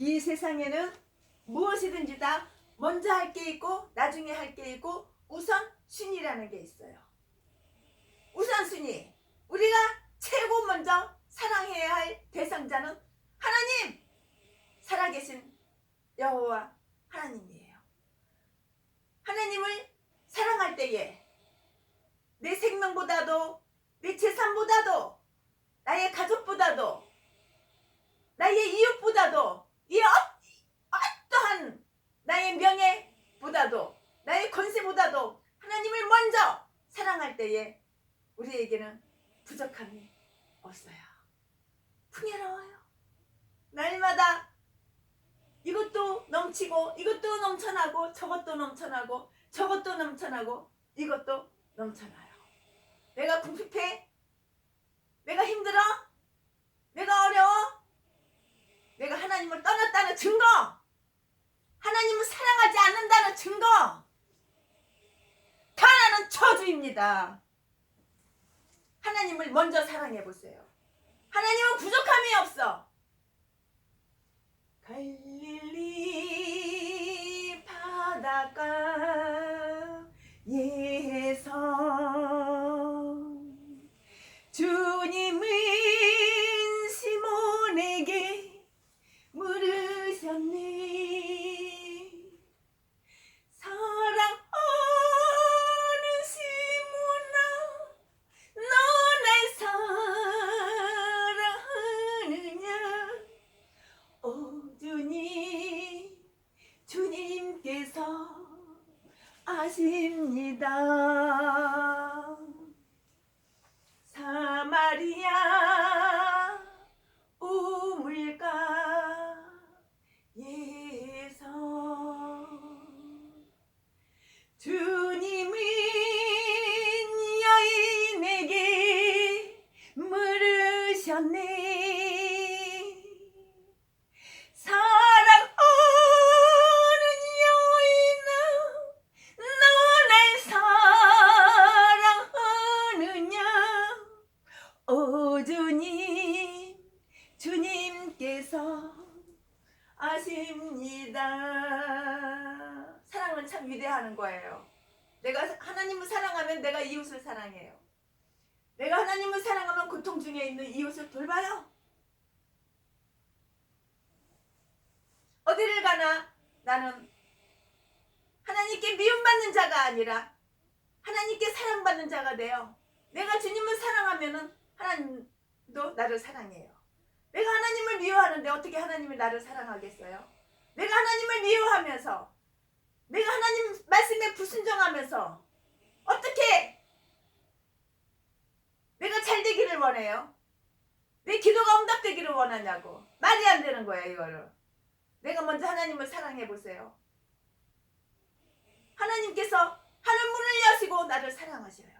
이 세상에는 무엇이든지 다 먼저 할 게 있고 나중에 할 게 있고 우선 순위라는 게 있어요. 우선 순위. 우리가 최고 먼저 사랑해야 할 대상자는 하나님 살아계신 여호와 하나님이에요. 하나님을 사랑할 때에 내 생명보다도 내 재산보다도 나의 가족보다도 나의 이웃보다도 이 어, 어떠한 나의 명예보다도 나의 권세보다도 하나님을 먼저 사랑할 때에 우리에게는 부족함이 없어요. 풍요로워요. 날마다 이것도 넘치고 이것도 넘쳐나고 저것도 넘쳐나고 저것도 넘쳐나고 이것도 넘쳐나요. 내가 궁핍해? 내가 힘들어? 내가 어려워? 내가 하나님을 떠났다는 증거! 하나님을 사랑하지 않는다는 증거! 가난은 저주입니다. 하나님을 먼저 사랑해 보세요. 하나님은 부족함이 없어. 갈릴리 바닷가에서 주님은 아십니다 아십니다 사랑은 참 위대하는 거예요 내가 하나님을 사랑하면 내가 이웃을 사랑해요 내가 하나님을 사랑하면 고통 중에 있는 이웃을 돌봐요 어디를 가나 나는 하나님께 미움받는 자가 아니라 하나님께 사랑받는 자가 돼요. 내가 주님을 사랑하면은 하나님도 나를 사랑해요. 내가 하나님을 미워하는데 어떻게 하나님이 나를 사랑하겠어요? 내가 하나님을 미워하면서 내가 하나님 말씀에 불순종하면서 어떻게 내가 잘 되기를 원해요? 내 기도가 응답되기를 원하냐고 말이 안 되는 거야 이거를. 내가 먼저 하나님을 사랑해 보세요. 하나님께서 하늘 문을 여시고 나를 사랑하셔요.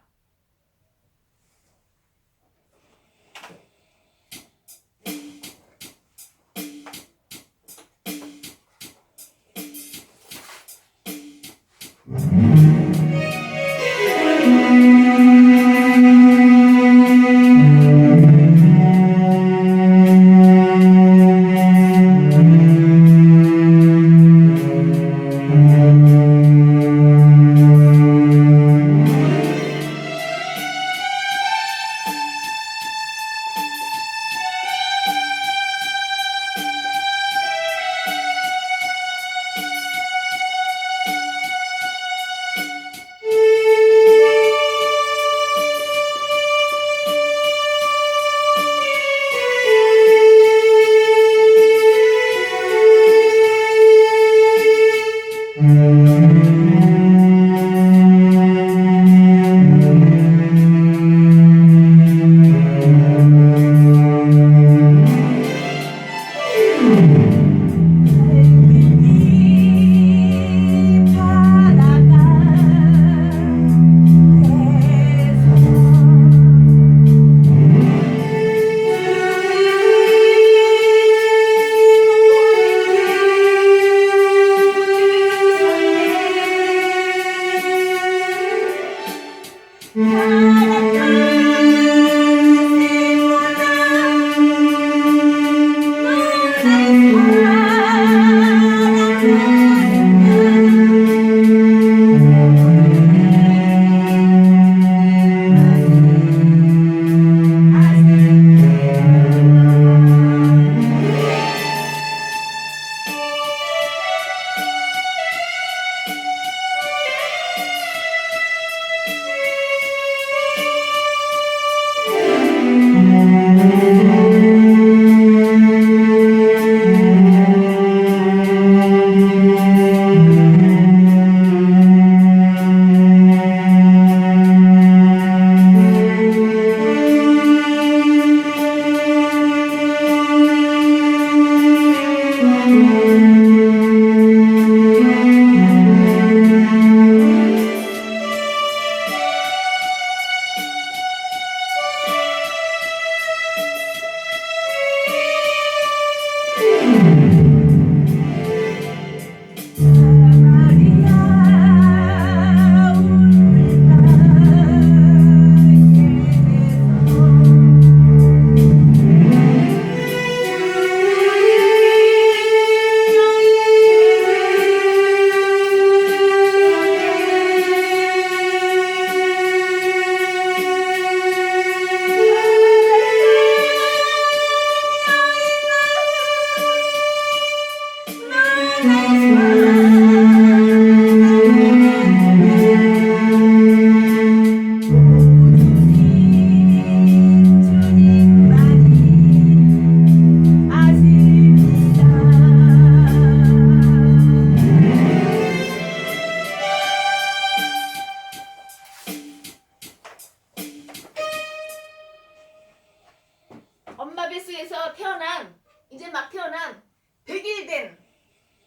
엄마 뱃속에서 태어난 이제 막 태어난 100일 된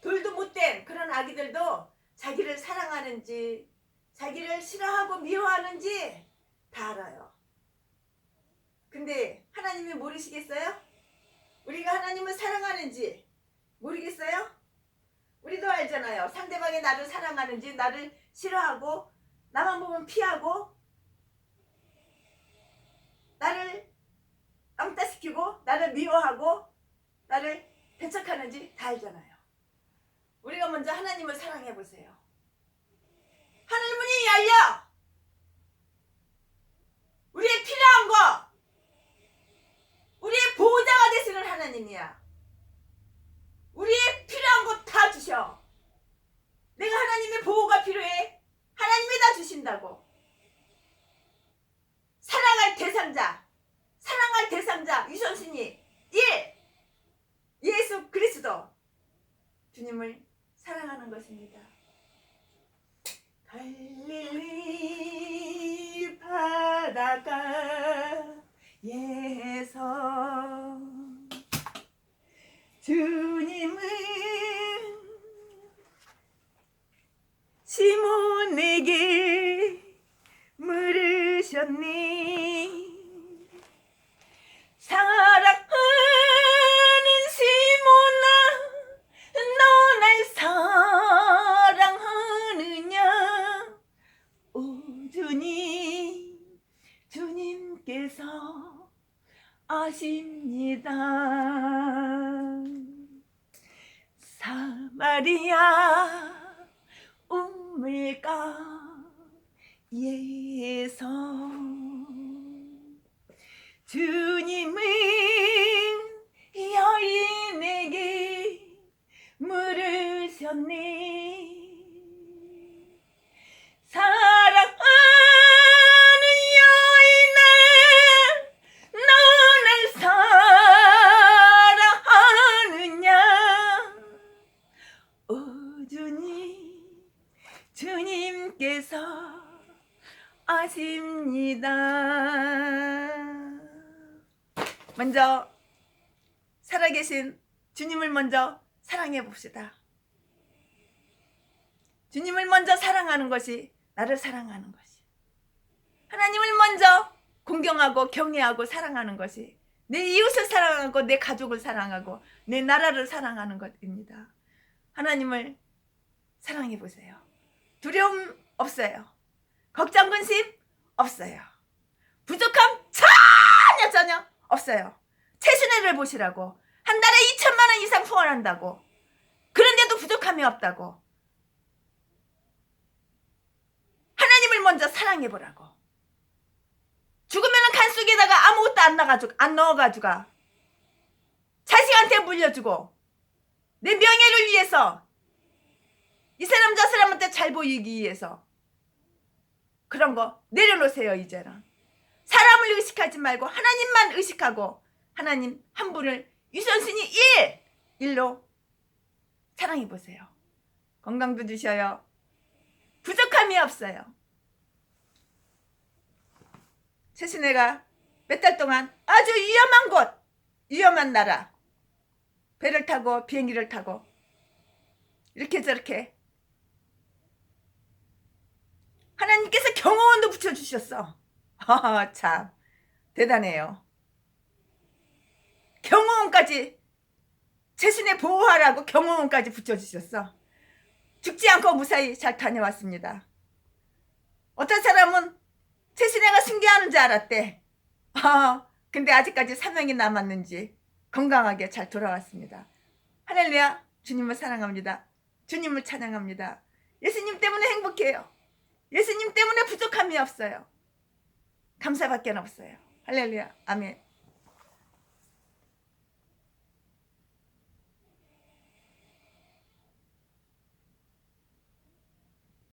돌도 못된 그런 아기들도 자기를 사랑하는지 자기를 싫어하고 미워하는지 다 알아요. 근데 하나님이 모르시겠어요? 우리가 하나님을 사랑하는지 모르겠어요? 우리도 알잖아요. 상대방이 나를 사랑하는지 나를 싫어하고 나만 보면 피하고 나를 앙따시키고 나를 미워하고 나를 배척하는지 다 알잖아요. 우리가 먼저 하나님을 사랑해 보세요. 하늘 문이 열려. 우리의 필요한 거, 우리의 보호자가 되시는 하나님이야. 우리의 필요한 거 다 주셔. 내가 하나님의 보호가 필요해. 하나님이 다 주신다고. 사랑할 대상자, 사랑할 대상자 유선신이 1. 예수 그리스도 주님을 사랑하는 것입니다. 갈릴리 바닷가에서 주님은 시몬에게 물으셨니 아십니다. 사마리아 우물가에서 주님은 여인에게 물으셨네 먼저 살아계신 주님을 먼저 사랑해 봅시다. 주님을 먼저 사랑하는 것이 나를 사랑하는 것이. 하나님을 먼저 공경하고 경외하고 사랑하는 것이 내 이웃을 사랑하고 내 가족을 사랑하고 내 나라를 사랑하는 것입니다. 하나님을 사랑해 보세요. 두려움 없어요. 걱정 근심 없어요. 부족함 전혀 전혀 없어요. 최순애를 보시라고 한 달에 2천만 원 이상 후원한다고 그런데도 부족함이 없다고. 하나님을 먼저 사랑해 보라고. 죽으면은 간 속에다가 아무것도 안 나가지고 안 넣어가지고 자식한테 물려주고 내 명예를 위해서 이 사람 저 사람한테 잘 보이기 위해서 그런 거 내려놓으세요 이제는 사람을 의식하지 말고 하나님만 의식하고 하나님 한 분을 유선순위 1 일로 사랑해 보세요. 건강도 주셔요. 부족함이 없어요. 최신애가 몇 달 동안 아주 위험한 곳 위험한 나라 배를 타고 비행기를 타고 이렇게 저렇게 하나님께서 경호원도 붙여주셨어. 아, 참 대단해요. 경호원까지 최신의 보호하라고 경호원까지 붙여주셨어. 죽지 않고 무사히 잘 다녀왔습니다. 어떤 사람은 최신애가 승계하는 줄 알았대. 아, 근데 아직까지 사명이 남았는지 건강하게 잘 돌아왔습니다. 할렐루야, 주님을 사랑합니다. 주님을 찬양합니다. 예수님 때문에 행복해요. 예수님 때문에 부족함이 없어요. 감사밖에 없어요. 할렐루야, 아멘.